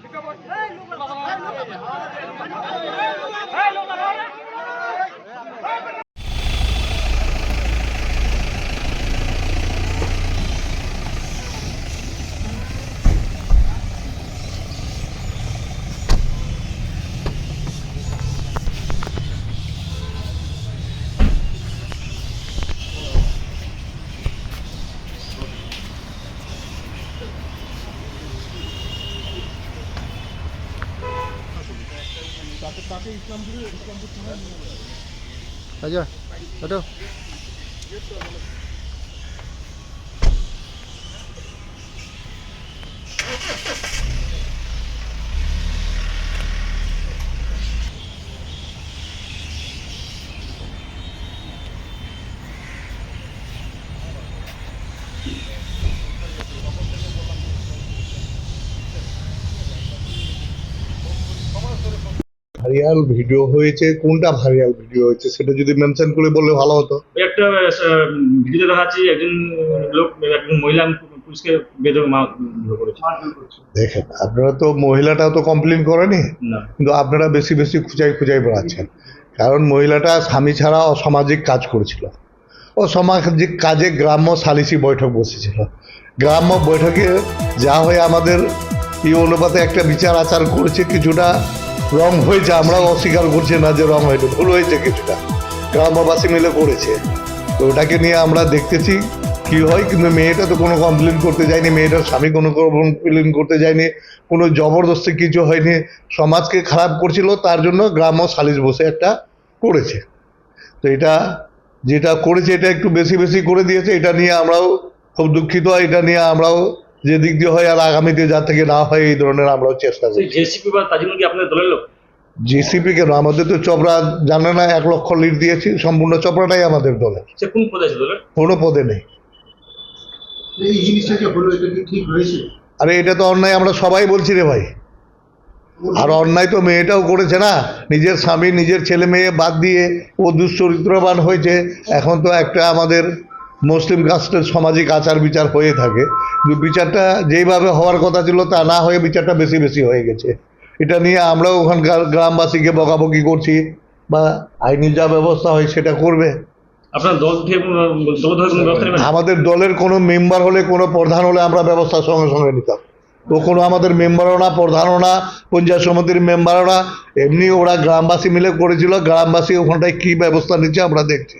ঠিক আছে আচ্ছা ওটো ভাইরাল ভিডিও হয়েছে কোনটা ভাইরাল ভিডিও হয়েছে সেটা যদি মেনশন করে বললে ভালো হতো। একটা ভিডিও দেখাচ্ছি একজন লোক একজন মহিলা পুলিশকে বেদক মা করেছে। দেখেন আপনারা তো মহিলাটাও তো কমপ্লেন করেনি না। কিন্তু আপনারা বেশি বেশি খুঁজাই খুঁজাই বেড়াচ্ছেন। কারণ মহিলাটা স্বামী ছাড়া অসামাজিক কাজ করেছিল। অসামাজিক কাজে গ্রাম্য সালিসি বৈঠক বসেছিল। গ্রাম্য বৈঠকে যা হয়ে আমাদের এই অনুপাতে একটা বিচার আচার করেছে কিছুটা রং হয়েছে, আমরাও অস্বীকার করছি না যে রং হয়েছে, ভুল হয়েছে কিছুটা। গ্রামবাসী মিলে করেছে। তো ওটাকে নিয়ে আমরা দেখতেছি কি হয়, কিন্তু মেয়েটা তো কোনো কমপ্লেন করতে যায়নি, মেয়েটার স্বামী কোনো কমপ্লেন করতে যায়নি, কোনো জবরদস্তি কিছু হয়নি। সমাজকে খারাপ করছিল, তার জন্য গ্রাম্য সালিশ বসে একটা করেছে। তো এটা যেটা করেছে, এটা একটু বেশি বেশি করে দিয়েছে, এটা নিয়ে আমরাও খুব দুঃখিত, এটা নিয়ে আমরাও যে দিক দিয়ে হয় আর আগামীতে যা থেকে না হয় এই ধরনের আমরাও চেষ্টা করি জেসিপি বা তাজিমুল কি আপনাদের দলের লোক? জিসিপি কেন? আমাদের তো চপড়া জানে না এক লক্ষ লিড দিয়েছি সম্পূর্ণ চপড়াটাই আমাদের দলের। সে কোন পদে দলের? কোনো পদে নেই। এই জিনিসটা যে হলো এটা কি ঠিক হয়েছে আরে এটা তো অন্যায় আমরা সবাই বলছি রে ভাই। আর অন্যায় তো মেয়েটাও করেছে না নিজের স্বামী নিজের ছেলে মেয়ে বাদ দিয়ে ও দুশ্চরিত্রবান হয়েছে। এখন তো একটা আমাদের মুসলিম কাস্টের সামাজিক আচার বিচার হয়ে থাকে। বিচারটা যেইভাবে হওয়ার কথা ছিল তা না হয়ে বিচারটা বেশি বেশি হয়ে গেছে। এটা নিয়ে আমরাও ওখানকার গ্রামবাসীকে বকাবকি করছি বা আইনি যা ব্যবস্থা হয় সেটা করবে। আপনার দল আমাদের দলের কোনো মেম্বার হলে কোনো প্রধান হলে আমরা ব্যবস্থা সঙ্গে সঙ্গে নিতাম। ও কোনো আমাদের মেম্বারও না প্রধানও না পঞ্চায়েত সমিতির মেম্বারও না। এমনি ওরা গ্রামবাসী মিলে করেছিল গ্রামবাসী ওখানটায় কি ব্যবস্থা নিচ্ছে আমরা দেখছি।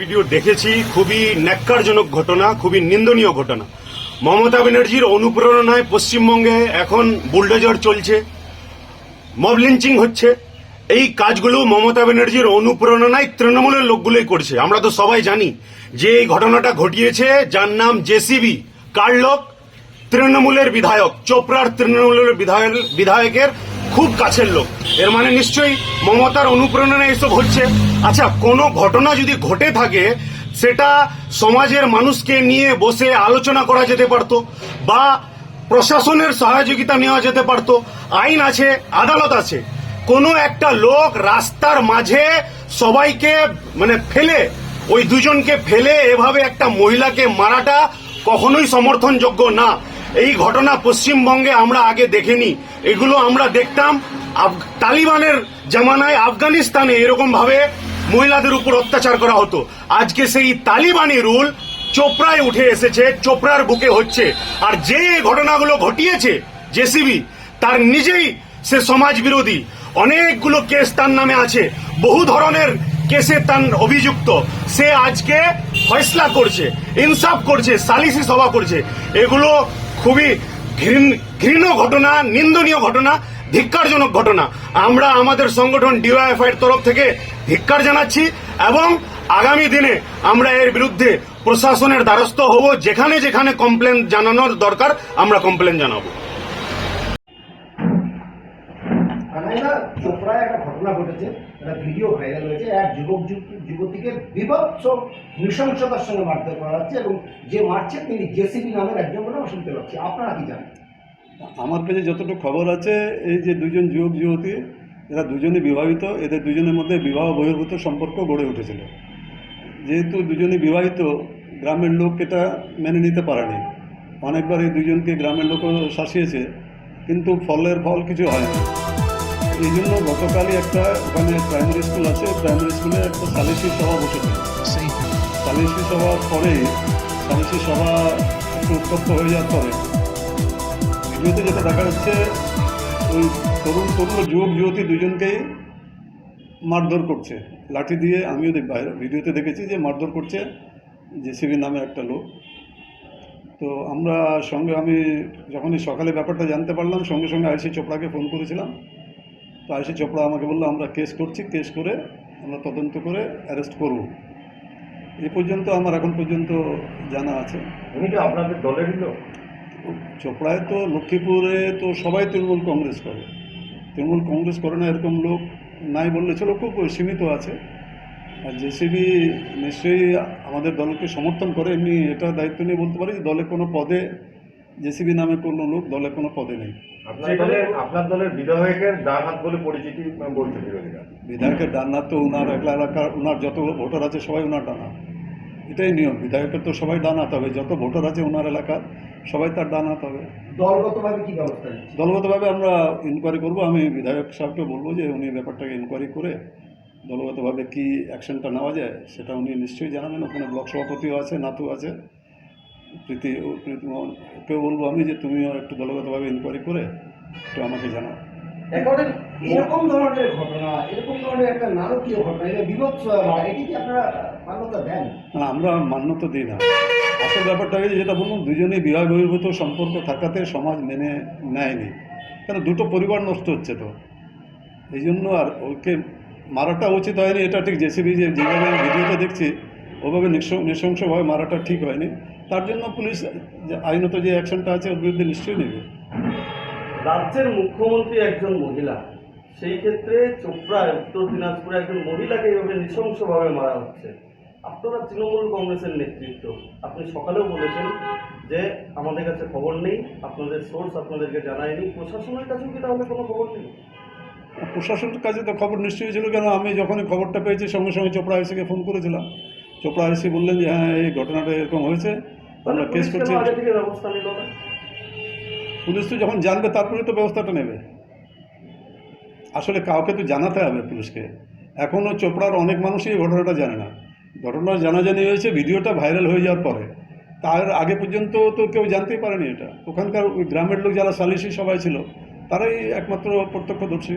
ভিডিও দেখেছি, খুবই ন্যাক্কারজনক ঘটনা, খুবই নিন্দনীয় ঘটনা। মমতা ব্যানার্জির অনুপ্রেরণায় পশ্চিমবঙ্গে এখন বুলডোজার চলছে, মব লিঞ্চিং হচ্ছে। এই কাজগুলো মমতা ব্যানার্জির অনুপ্রেরণায় তৃণমূলের লোকগুলোই করছে। আমরা তো সবাই জানি যে এই ঘটনাটা ঘটিয়েছে, যার নাম জেসিবি কার লোক তৃণমূলের বিধায়ক, চোপড়ার তৃণমূলের বিধায়কের খুব কাছের লোক। এর মানে নিশ্চয়ই মমতার অনুপ্রেরণা এসব হচ্ছে। আচ্ছা কোনো ঘটনা যদি ঘটে থাকে, সেটা সমাজের মানুষকে নিয়ে বসে আলোচনা করা যেতে পারতো বা প্রশাসনের সহযোগিতা নেওয়া যেতে পারতো। আইন আছে, আদালত আছে। কোনো একটা লোক রাস্তার মাঝে সবাইকে মানে ফেলে, ওই দুজনকে ফেলে এভাবে একটা মহিলাকে মারাটা কখনোই সমর্থনযোগ্য না। এই ঘটনা পশ্চিমবঙ্গে আমরা আগে দেখিনি। এগুলো আমরা দেখতাম তালিবানের জামানায় আফগানিস্তানে এরকম ভাবে মহিলাদের উপর অত্যাচার করা হতো। আজকে সেই তালিবানি রুল চোপড়ায় উঠে এসেছে, চোপড়ার বুকে হচ্ছে। আর যে ঘটনাগুলো ঘটিয়েছে জেসিবি, তার নিজেই সে সমাজ বিরোধী। অনেকগুলো কেস তার নামে আছে। বহু ধরনের কেসে তার অভিযুক্ত। সে আজকে ফয়সলা করছে, ইনসাফ করছে সালিসি সভা করছে। এগুলো খুবই ঘৃণ- ঘৃণ ঘটনা, নিন্দনীয় ঘটনা, ধিক্কারজনক ঘটনা। আমরা আমাদের সংগঠন ডিওয়াইএফআই এর তরফ থেকে ধিক্কার জানাচ্ছি এবং আগামী দিনে আমরা এর বিরুদ্ধে প্রশাসনের দ্বারস্থ হব। যেখানে যেখানে কমপ্লেন জানানোর দরকার, আমরা কমপ্লেন জানাব। একটা ঘটনা ঘটেছে। একটা ভিডিও ভাইরাল হয়েছে, এক যুবক যুব- যুবতীকে বিভৎস নৃশংসতার সঙ্গে মারধর করা হচ্ছে এবং যে মারছে তিনি জেসিবি নামের একজন বলে শুনতে পাচ্ছি। আপনারা কি জানেন? আমার কাছে যতটুকু খবর আছে, এই যে দুজন যুবক যুবতী, এরা দুজনে বিবাহিত, এদের দুজনের মধ্যে বিবাহ বহির্ভূত সম্পর্ক গড়ে উঠেছিল। যেহেতু দুজনে বিবাহিত, গ্রামের লোক এটা মেনে নিতে পারেনি। অনেকবার এই দুজনকে গ্রামের লোকও শাসিয়েছে, কিন্তু ফলের ফল কিছু হয় না এই জন্য গতকালই একটা ওখানে প্রাইমারি স্কুল আছে প্রাইমারি স্কুলে একটা সালিসি সভা বসেছে। সালিসি সভার পরে সালিসি সভা একটু উত্তপ্ত হয়ে যাওয়ার পরে ভিডিওতে যেটা দেখা যাচ্ছে ওই তরুণ তরুণ যুবক যুবতী দুজনকেই মারধর করছে। লাঠি দিয়ে আমিও ভিডিওতে দেখেছি যে মারধর করছে জেসিবি নামে একটা লোক। তো আমরা সঙ্গে আমি যখনই সকালে ব্যাপারটা জানতে পারলাম সঙ্গে সঙ্গে আইসি চোপড়াকে ফোন করেছিলাম। তো আইসি চোপড়া আমাকে বলল আমরা কেস করছি কেস করে আমরা তদন্ত করে অ্যারেস্ট করব। এ পর্যন্ত আমার এখন পর্যন্ত জানা আছে। উনি আপনাদের দলেরই লোক? চোপড়ায় তো লক্ষ্মীপুরে তো সবাই তৃণমূল কংগ্রেস করে। তৃণমূল কংগ্রেস করে না এরকম লোক নাই বললে চলো খুব সীমিত আছে। আর জেসিবি নিশ্চয়ই আমাদের দলকে সমর্থন করে এমনি এটা দায়িত্ব নিয়ে বলতে পারি যে দলে কোনো পদে জেসিবি নামে কোনো লোক দলে কোনো পদে নেই। আপনার দলের আপনার দলের বিধায়কের ডান হাত বলে পরিচিতি বলছে বিরোধীরা বিধায়কের ডান্নার তো ওনার একলা এলাকার ওনার যত ভোটার আছে সবাই ওনার ডানা এটাই নিয়ম বিধায়কের তো সবাই ডানাতে হবে। যত ভোটার আছে ওনার এলাকার সবাই তার ডান ডানাতে হবে। দলগতভাবে কি ব্যবস্থা দলগতভাবে আমরা ইনকোয়ারি করব আমি বিধায়ক সাহেবকে বলব যে উনি ব্যাপারটাকে ইনকোয়ারি করে দলগতভাবে কি অ্যাকশনটা নেওয়া যায় সেটা উনি নিশ্চয়ই জানাবেন। ওখানে ব্লক সভাপতিও আছে নাতু আছে। প্রীতি প্রীতিমোহনকেও বলব আমি যে তুমিও একটু দলগতভাবে ইনকোয়ারি করে একটু আমাকে জানাও। এরকম ধরনের ঘটনা এরকম ধরনের একটা নারকীয় ঘটনা এটা বিভৎস এটি কি আপনারা মান্যতা দেন? না আমরা মান্যতা দিই না। আসল ব্যাপারটা হচ্ছে যেটা বললাম দুজনেই বিবাহ বহির্ভূত সম্পর্ক থাকাতে সমাজ মেনে নেয়নি। কেন? দুটো পরিবার নষ্ট হচ্ছে তো। এই জন্য আর ওকে মারাটা উচিত হয়নি এটা ঠিক জেসিবি যে যেভাবে আমি ভিডিওটা দেখছি ওভাবে নৃশ- নৃশংসভাবে মারাটা ঠিক হয়নি। তার জন্য পুলিশ আইনত যে অ্যাকশনটা আছে ওর বিরুদ্ধে নিশ্চয়ই নেবে। রাজ্যের মুখ্যমন্ত্রী একজন মহিলা সেই ক্ষেত্রে চোপড়ায় উত্তর দিনাজপুরে একজন মহিলাকে এইভাবে নৃশংসভাবে মারা হচ্ছে। আপনারা তৃণমূল কংগ্রেসের নেতৃত্ব আপনি সকালেও বলেছেন যে আমাদের কাছে খবর নেই আপনাদের সোর্স আপনাদেরকে জানায়নি। প্রশাসনের কাছেও কি তাহলে কোনো খবর নেই? প্রশাসনের কাছে তো খবর নিশ্চয়ই ছিল কেন আমি যখনই খবরটা পেয়েছি সঙ্গে সঙ্গে চোপড়া আইসিকে ফোন করেছিলাম। চোপড়া আইসি বললেন যে হ্যাঁ এই ঘটনাটা এরকম হয়েছে আমরা কেস পুলিশ করছি তো যখন জানবে তারপরে তো ব্যবস্থাটা নেবে। আসলে কাউকে তো জানাতে হবে পুলিশকে। এখনও চোপড়ার অনেক মানুষই এই ঘটনাটা জানে না। ঘটনা জানাজানি হয়েছে ভিডিওটা ভাইরাল হয়ে যাওয়ার পরে। তার আগে পর্যন্ত তো কেউ জানতেই পারেনি এটা। ওখানকার ওই গ্রামের লোক যারা সালিশি সবাই ছিল তারাই একমাত্র প্রত্যক্ষদর্শী।